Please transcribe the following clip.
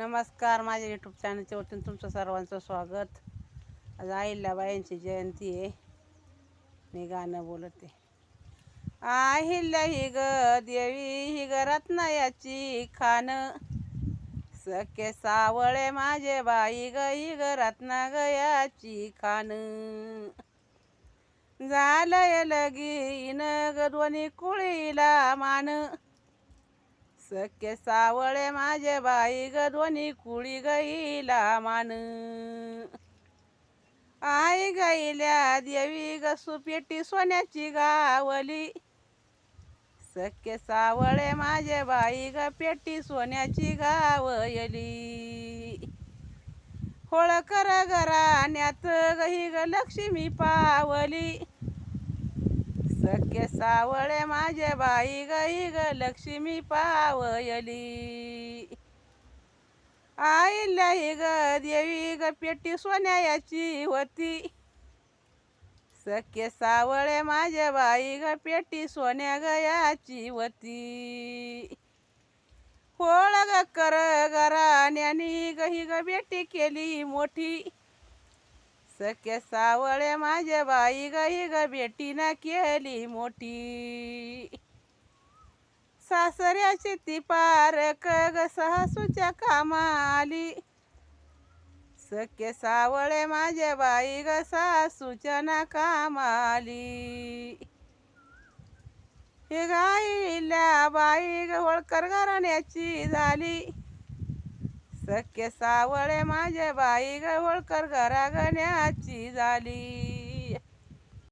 नमस्कार माझ्या यूट्यूब चॅनलच्या वतीने तुमचं सर्वांचं स्वागत. आज अहिल्याबाईंची जयंती आहे. मी गाणं बोलते. अहिल्या ही ग देवी ही ग रत्नायाची खान सखे सावळे माझे बाई ग ही ग रत्ना गयाची खान झालंय लगीन ग ध्वनी कुळीला मान. सख्य सावळे माझे बाई ग ध्वनी कुळी गईला मान. आई गाईल्या देवी ग सुपेटी सोन्याची गावली. सख्य सावळे माझे बाई ग पेटी सोन्याची गावयली होळकर घराण्यात गही ग लक्ष्मी पावली. सख्य सावळे माझे बाई गई ग लक्ष्मी पावयली. आईला ही ग देवी ग पेटी सोन्याची होती. सख्य सावळे माझे बाई ग पेटी सोन्या गयाची होती. होळ ग कर ग गही ग बेटी केली मोठी. सख्य सावळे माझे बाई गई ग बेटीनं केली मोठी. सासऱ्याची ती पारक ग सासूच्या कामाली. सख्य सावळे माझे बाई ग सासूच्या ना कामाली हे गाईल्या बाई ग होळकर घराण्याची झाली. सख्य सावळे माझे बाई गवळकर होळकर घरागण्याची झाली.